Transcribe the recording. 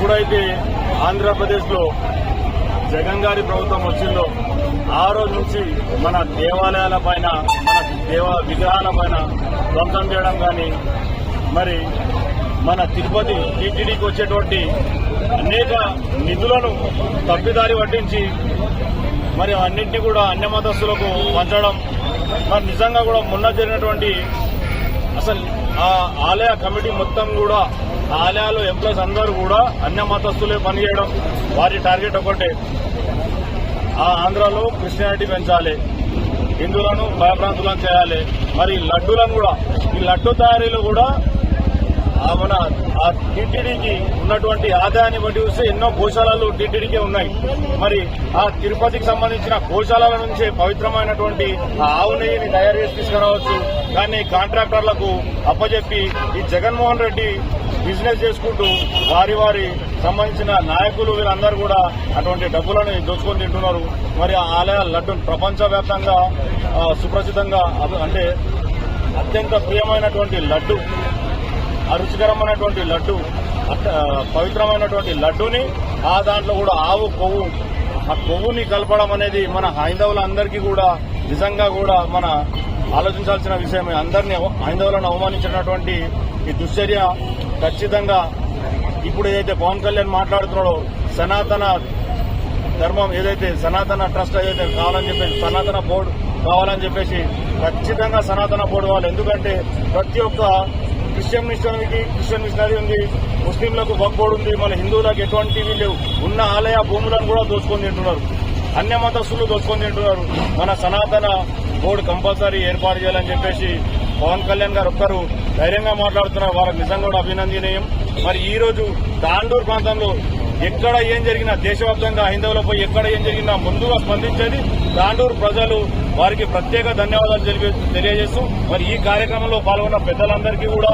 ఎప్పుడైతే ఆంధ్రప్రదేశ్లో జగన్ గారి ప్రభుత్వం వచ్చిందో ఆ రోజు నుంచి మన దేవాలయాల పైన మన దేవ విగ్రహాల పైన ధ్వంసం చేయడం కానీ మరి మన తిరుపతి టీటీడీకి వచ్చేటువంటి అనేక నిధులను తప్పిదారి పట్టించి మరి అన్నింటినీ కూడా అన్య మతస్థులకు పంచడం మరి నిజంగా కూడా మొన్న జరిగినటువంటి అసలు ఆ ఆలయ కమిటీ మొత్తం కూడా ఆలయాలు ఎంప్లాయీస్ అందరూ కూడా అన్య మతస్థులే పనిచేయడం వారి టార్గెట్ ఒకటే. ఆ ఆంధ్రాలో క్రిస్టియానిటీ పెంచాలి. హిందువులను భయభ్రాంతులను చేయాలి. మరి లడ్డూలను కూడా ఈ లడ్డు తయారీలు కూడా మన ఆ టీటీడీకి ఉన్నటువంటి ఆదాయాన్ని బట్టి చూస్తే ఎన్నో గోశాలలు టీటీడీకే ఉన్నాయి. మరి ఆ తిరుపతికి సంబంధించిన గోశాలల నుంచే పవిత్రమైనటువంటి ఆవు నెయ్యిని తయారు చేసి తీసుకురావచ్చు. కానీ కాంట్రాక్టర్లకు అప్పజెప్పి ఈ జగన్మోహన్ రెడ్డి బిజినెస్ చేసుకుంటూ వారి వారి సంబంధించిన నాయకులు వీళ్ళందరూ కూడా అటువంటి డబ్బులను దోచుకొని తింటున్నారు. మరి ఆ ఆలయ లడ్డు ప్రపంచవ్యాప్తంగా ఆ, సుప్రసిద్ధంగా అంటే అత్యంత ప్రియమైనటువంటి లడ్డు ఆ రుచికరమైనటువంటి లడ్డు పవిత్రమైనటువంటి లడ్డుని ఆ దాంట్లో కూడా ఆవు కొవ్వు ఆ కొవ్వుని కలపడం అనేది మన హైందవులందరికీ కూడా నిజంగా కూడా మన ఆలోచించాల్సిన విషయమే. అందరినీ హైందవులను అవమానించినటువంటి ఈ దుశ్చర్య ఖచ్చితంగా ఇప్పుడు ఏదైతే పవన్ కళ్యాణ్ మాట్లాడుతున్నాడో సనాతన ధర్మం ఏదైతే సనాతన ట్రస్ట్ ఏదైతే కావాలని చెప్పేసి సనాతన బోర్డు కావాలని చెప్పేసి ఖచ్చితంగా సనాతన బోర్డు వాళ్ళు. ఎందుకంటే ప్రతి ఒక్క క్రిస్టియన్ మిషనరీకి క్రిస్టియన్ మిషనరీ ఉంది ముస్లింలకు వక్ బోర్డు ఉంది మన హిందువులకు ఎటువంటివి లేవు. ఉన్న ఆలయ భూములను కూడా దోచుకొని తింటున్నారు. అన్య మతస్థులు దోచుకొని తింటున్నారు. మన సనాతన బోర్డు కంపల్సరీ ఏర్పాటు చేయాలని చెప్పేసి పవన్ కళ్యాణ్ గారు ఒక్కరు ధైర్యంగా మాట్లాడుతున్నారు. వారికి నిజంగా కూడా అభినందనీయం. మరి ఈ రోజు తాండూరు ప్రాంతంలో ఎక్కడ ఏం జరిగినా దేశవ్యాప్తంగా హైందవులపై ఎక్కడ ఏం జరిగినా ముందుగా స్పందించేది తాండూరు ప్రజలు వారికి ప్రత్యేక ధన్యవాదాలు తెలియజేస్తూ మరి ఈ కార్యక్రమంలో పాల్గొన్న పెద్దలందరికీ కూడా